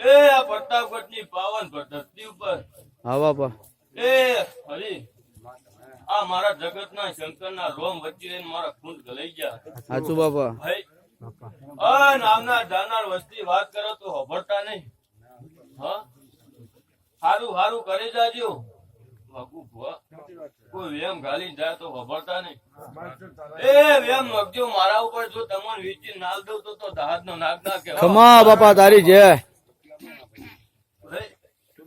એ આ પ્રતાપગઢની પાવન ધરતી ઉપર. હા બાપા. એ હરી આ મારા જગતના શંકરના રોમ વચ્ચે મારા ખૂંટ ગલાઈ ગયા. સાચું બાપા. ભાઈ અ નામના જાનાર વસ્તી વાત કરો તો હોભળતા નહીં. હા? હારું હારું કરી જાજો. કોઈ વેમ ગાલી જાય તો હોભળતા નહીં. એ વેમ મગજો મારા ઉપર જો તમને વીચી નાલ દઉં તો દાદ નો નાગ ના કે ખમા બાપા તારી જય.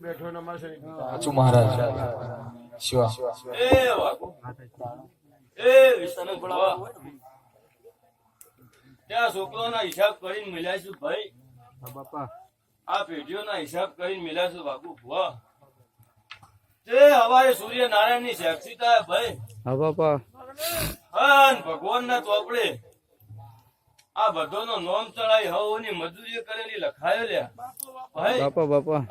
સાચું મહારાજ. શિવા. એ વાગુ એ. ત્યાં છોકરોના હિસાબ કરીને મળ્યા છું ભાઈ. બાપા. આ પેઢીઓના હિસાબ કરીને મિલ્યા છું બાપુ. ભુવા તે હવારે સૂર્ય નારાયણની સાક્ષી થાય ભાઈ. હા બાપા. ભગવાન ના ચોપડે. આ બધો નો નોમ ચડાઈ હવની મજૂરી કરેલી લખાયો લ્યા. બાપા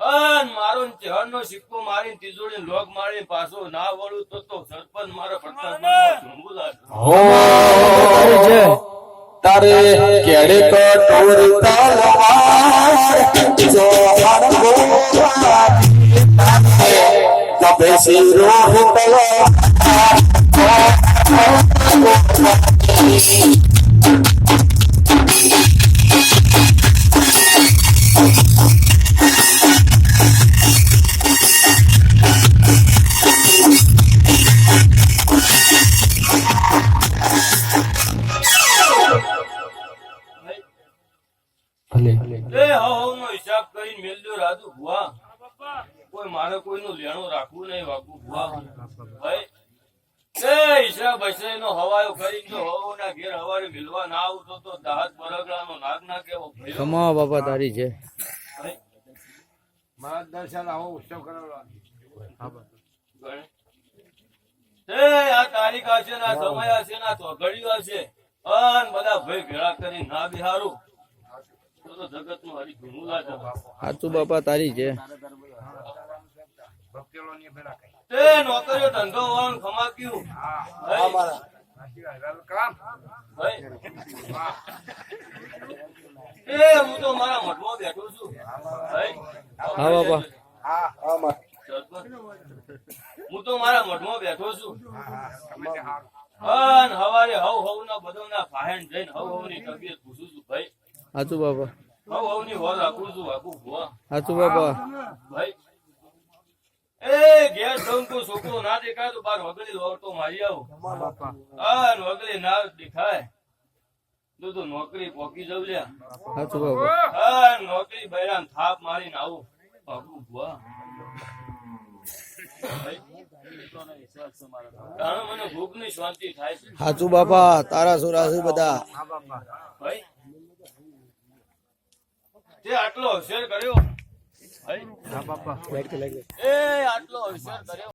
મારો ચહર નો સિક્કો મારી તિજોડી લોક મારી પાછો ના વળું તો તો સરપંચ મારા પ્રતાપ તારે કેડે કટોર તલવાર જો હર ગોવા કબે સિરો તલવાર એ હવ હિસાબ કરીને મેલજો રાજુ ભુવા. કોઈ મારે કોઈનું લેણું રાખવું નહીં વાગુ ભુવા. ભાઈ એ હિસાબ હશે નો હવાયો કરી જો હવ ના ઘેર હવારે મિલવા ના આવતો તો દાહત બરગડા નો નાગ ના કેવો ભયો. બાપા તારી જય ભાઈ, ગણે. એ આ તારીખ હશે ના સમય હશે ના તો ઘડિયું હશે. અન બધા ભાઈ ભેળા કરી ના બિહારું. તો તો બાપા તારી છે. તે નોકરીઓ ધંધો વાળું ખમાક્યું. ભાઈ, ભાઈ. એ હું તો મારા મઠમાં બેઠો છું. હા બાપા. હું તો મારા મઠમાં બેઠો છું. અન હવારે હવ હવ ના બધો ના ફાહેણ જઈને હવ હવની તબિયત સાચું બાપા. સાચું બાપા. એ ઘેર જઉં છોકરો ના દેખાય તો બાર વગડી દોડતો મારી આવું. અન વગડી ના દેખાય. તો તો નોકરી પોકી જવું લ્યા. સાચું બાપા. હા નોકરી બૈરાન થાપ મારીને આવું. બાપુ ભુવા. મને ભૂખની શાંતિ થાય છે. સાચું બાપા તારા સુરાસુ બધા. ભાઈ તે આટલો હોશિયાર કર્યો. બાપા. એ આટલો હોશિયાર કર્યો.